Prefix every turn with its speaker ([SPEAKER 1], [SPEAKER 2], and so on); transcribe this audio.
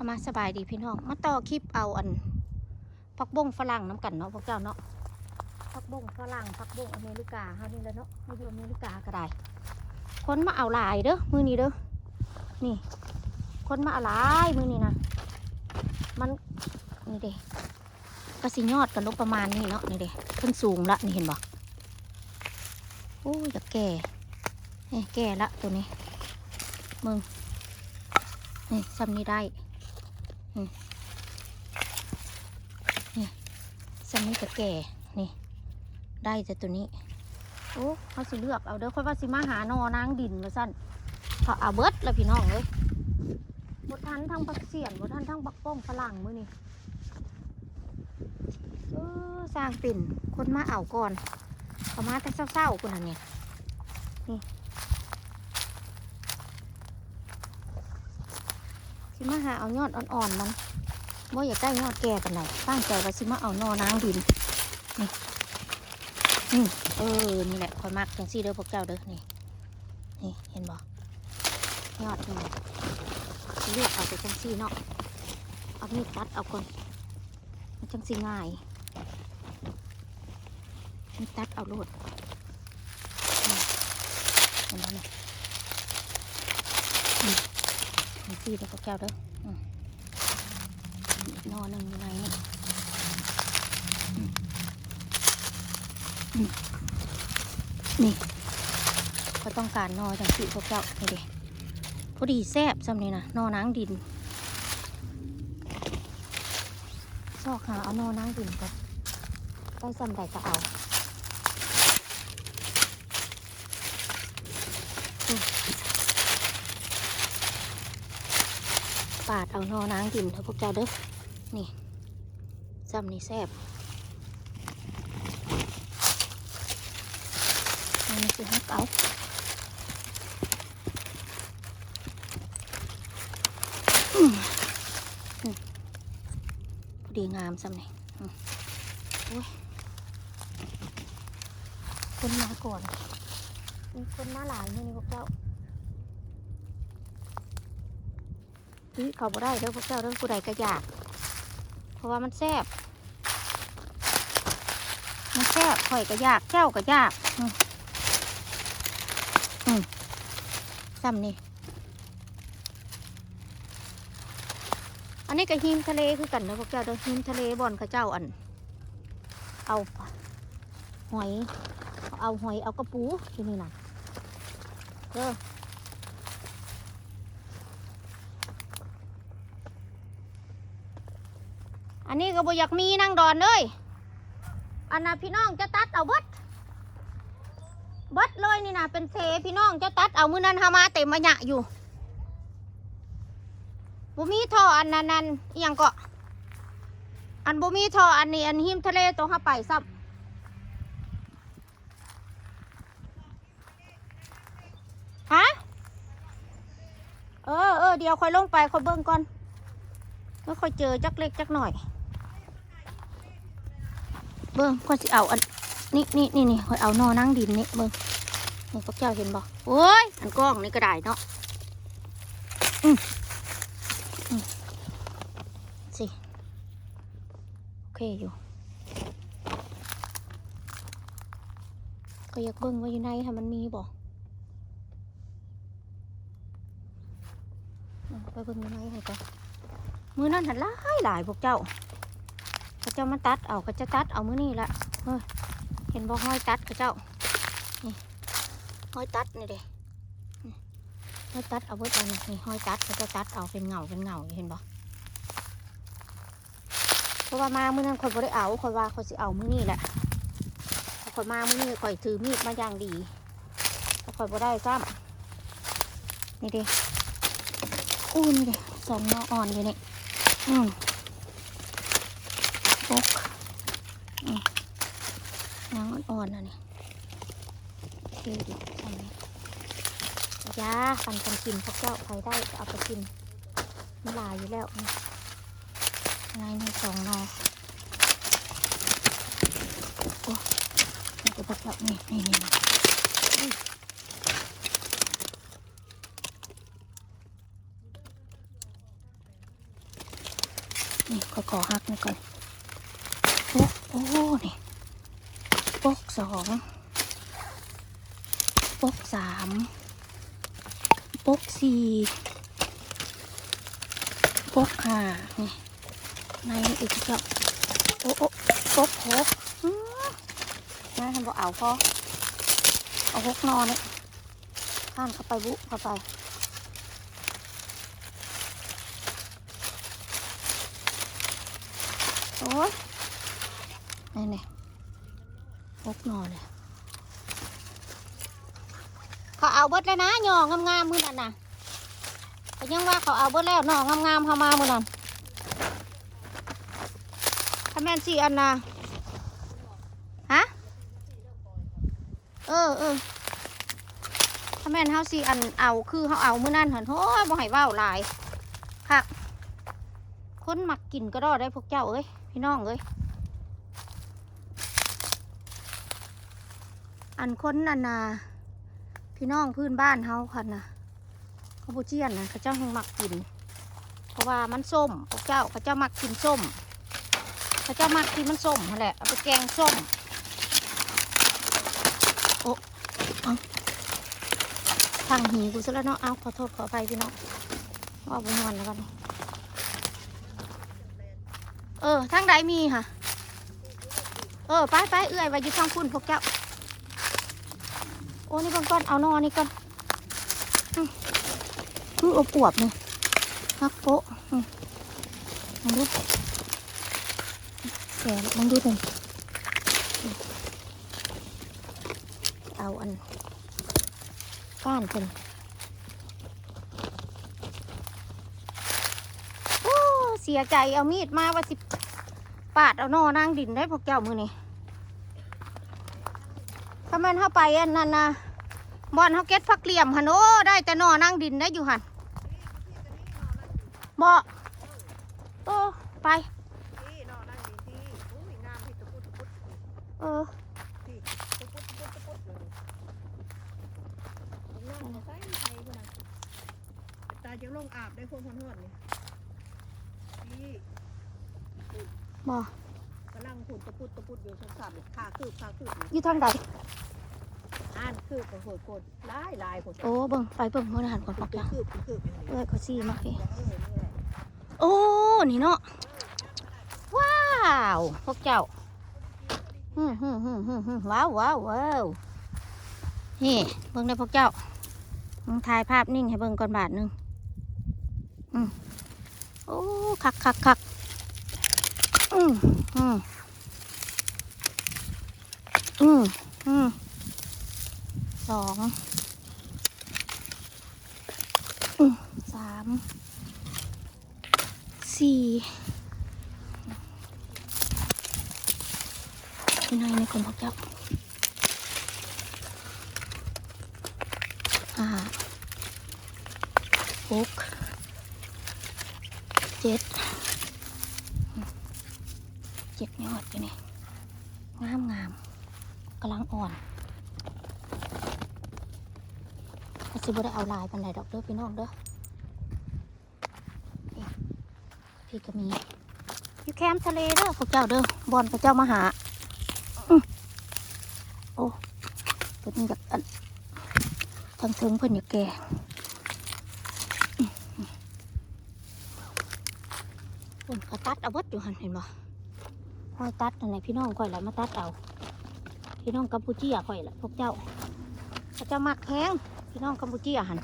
[SPEAKER 1] เอามาสบายดีพี่น้อง มาต่อคลิปเอาอันผักบงฝรั่งน้ำกันเนาะพวกเจ้าเนาะผักบงฝรั่งผักบงอเมริกาเฮานี่แหละเนาะเฮาอยู่อเมริกาก็ได้ คนมาเอาหลายเด้อมือนี้เด้อ นี่ คนมาเอาหลายมือนี้นะมันนี่เด้ก็สิยอดกันลงประมาณนี้เนาะนี่เด้ขึ้นสูงละนี่เห็นบ่โอ้ยอยากแก่นี่แก่ละตัวนี้มึงนี่ซ้ำนี้ได้ นี่นี่ซ้ำนี้จะแก่ นี่ ได้แต่ตัวนี้ โอ้เขาสิเลือก เอาเด้อค่อยว่าสิมาหานอนางดินมาสั่นเขาเอาเบิดแล้วพี่น้องเลยบททันทั้งบักเสียนบททันทั้งบักป้องฝรั่งมือนี่เออสร้างปิ่น คนมาเอาก่อนเขามาแต่เศร้าๆคนนั้นเนี่ยนี่ สิมาหาเอายอดอ่อนๆมันว่อยาใกล้ยอดแก่กันไหนตั้งใจว่าสิมาเอานอนางดินนี่นี่เออนี่แหละคอยมักจังซี่เด้อพวกเจ้าเด้อนี่นี่เห็นบ่ยอดนี่เลือกเอาไปจังซี่เนาะเอามีดตัดเอาก่อนมันจังซี่ง่ายมีดตัดเอาโลดเห็นบ่เนี่ยนี่จัง ซี่เด้อพวกเจ้าเด้ออนอนหนึ่งอยู่ไหนนี่นี่ก็ต้องการนอจังสิพวกเจ้านี่เด้พอดีแซบซ้ำนี่นะนอนางดินซอกหาเอานอนางดินก่อนได้ซ้ำใดก็เอา ปาดเอานอนางดินเถอะพวกเจ้าเด้อ นี่ซ้ำนี่แซบอันนี้คือฮักเอาพอดีงามซ้ำนี่อืมโอ้ยคนมาก่อน มีคนมาหลายนี่นี่พวกเจ้า เขาบ่ได้เด้อพวกเจ้าเด้อผู้ใดก็อยาก เพราะว่ามันแซ่บมันแซ่บข่อยก็อยากเจ้าก็อยากอืมซ้ำนี่อันนี้ก็หิมทะเลคือกันนะพวกเจ้าเด้อหิมทะเลบอนข้าเจ้าอัน เอาหอย เอาหอยเอากระปูที่นี่นะเด้อ อันนี้ก็บ่อยากมีนั่งดอนเลยอันน่ะพี่น้องจะตัดเอาเบิดเบัดเลยนี่นะเป็นเทพี่น้องเจะตัดเอามือนั้นหามาเต็มมาหยะอยู่บ่มีท่ออันนั้นนั่นยังเก็อันบ่มีท่ออันนี้อันหิมทะเลตัวห้าไปซับฮะเออเออเดี๋ยวค่อยลงไปค่อยเบิ่งก่อนแล้วค่อยเจอจักเล็กจักหน่อย บิ่งค่อยสิเอาอันนี่นี่นี่นี่คอยเอานอนั่งดินนี่เบิ่งนี่พวกเจ้าเห็นบ่โอ้ยอันกล้องนี่ก็ได้เนาะอืมสิโอเคอยู่ก็อยากเบิ่งว่าอยู่ในค่ะมันมีบ่อืมไปเบิ่งอยู่ในให้ก่อนมือนั่นหันหลายหลายพวกเจ้า พระเจ้ามาตัดเอาก็จะตัดเอามือนี่ละเฮ้ยเห็นบ่ห้อยตัดกับเจ้านี่ห้อยตัดนี่เด้ห้อยตัดเอาไว้ตอนนี้นี่ห้อยตัดเขาจะตัดเอาเป็นเงาเป็นเงาเห็นบ่เพราะว่ามามื้อนั้นข่อยบ่ได้เอาข่อยว่าข่อยสิเอามื้อนี้แหละข่อยมามื้อนี้ข่อยถือมีดมาอย่างดีแต่ข่อยบ่ได้ซ้ำนี่เด้อู้นี่เด้สองนออ่อนอยู่นี่อืมปก น้ำอ่อนๆนะนี่ดีดีทำนี้ยาปันกันกินพวกเจ้าใครได้ก็เอาไปกินมันลายอยู่แล้วนี่ไงนี่สองนอโอ้นี่ก็พวกเจ้านี่นี่นี่นี่นี่ก็ขอหักนี่ก่อน โป๊กโอ้ นี่ปกสองปกสามปกสี่ปกห้านี่ในอีกเจ้าโอ้โอ้ปกหกอื้อน่าทำบ่เอาพอเอาหกนอนเนี่ยข้านเข้าไปบุเข้าไปโอ้ย นี่นี่พกนอนเลยเขาเอาเบิดแล้วนะหย่องามๆมือนั่นน่ะก็ยังว่าเขาเอาเบิดแล้วหน่องามๆเขามามือนั่นถ้าแม่นสี่อันน่ะฮะเออเออถ้าแม่นเฮาสี่อันเอาคือเขาเอามือนั่นหันโอ้บ่ให้เว้าหลายคักคนหมักกินก็รอดได้พวกเจ้าเอ้ยพี่น้องเอ้ย อันคนนันนาพี่น้องพื้นบ้านเฮาคันนะเขาบูเจียนนะเขาเจ้าแห่งมักกิน เพราะว่ามันส้มพวกเจ้าเขาเจ้ามักกินส้มเขาเจ้ามักกินมันส้มนั่นแหละเอาไปแกงส้มโอ้เอาทางหีกูซะแล้วเนาะเอาขอโทษขออภัยพี่น้องว่าบุญวันแล้วกันเออทางใดมีค่ะ เออไปไปเอื้อยไว้อยู่ทางคุณพวกเจ้า โอ้นี่เบางก้อนเอานอนี่ก่อนอืมคือเอาปวบนี่ฮักโปะมองดูแกะมองดูเป็นเอาอันก้านเป็นโอ้เสียใจเอามีดมาว่าสิปาดเอานอนางดินได้พวกเจ้ามือนี่ ถ้าแมันเข้าไปอันนั้นนะบอนเขาเก็ตพักเหลี่ยมหันโอ้ได้แต่นอนางดินได้อยู่หันบ่โอ้ไป
[SPEAKER 2] ที่นอนนั่งดีที่อุ้ยงามที่ตะปุดตะปุด
[SPEAKER 1] เออ
[SPEAKER 2] ที่ตะปุดตะปุดตะปุดเลยผมนอนใส่ไทยคนน่ะตาจะลงอาบได้พวกคนหอดนี่ที่
[SPEAKER 1] บ่
[SPEAKER 2] กำลังขุดตะปุดตะปุดอยู่สงสารขาคืบขาคืบ
[SPEAKER 1] อยู่ทางใด
[SPEAKER 2] อ่านคืบกับหัวโกดลายลายผม
[SPEAKER 1] โอ้เบิ่งไปเบิ่งมื่อหันก่อนพวก
[SPEAKER 2] เป็น
[SPEAKER 1] เจ้า
[SPEAKER 2] คืบเป็นคืบอย่างนี้
[SPEAKER 1] เอ้ยเขาซีมาพี่
[SPEAKER 2] เออนี่แหละ
[SPEAKER 1] โอ้นี่เนาะว้าวพวกเจ้าฮึมฮึมฮึมฮึมฮึมว้าวว้าวว้าวนี่เบิ่งได้พวกเจ้ามึงถ่ายภาพนิ่งให้เบิ่งก่อนบาทหนึงอืมโอ้คักคักคัก อืมอืมอืมอืมสองอืมสามสี่ที่ไหนในคนพวกเจ้าห้าหกเจ็ด เจ็ดยอดอยู่นี่งามงามกำลังอ่อนก็สิบ่ได้เอาลายปันใดดอกเด้อพี่น้องเด้อพี่ก็มีอยู่แคมป์ทะเลเด้อพวกเจ้าเด้อบอลพระเจ้ามาหาอโอ้เพิ่นอยากอันทางเทิงเพิ่นอยากแก่อื้ออื้อเพิ่นก็ตัดเอาเบิดอยู่หันเห็นบ่ ห้อยตัดอันไหนพี่น้องข่อยแหละมาตัดเอา พี่น้องกัมพูชียข่อยแหละพวกเจ้าพระเจ้ามักแข้งพี่น้องกัมพูชีอะหัน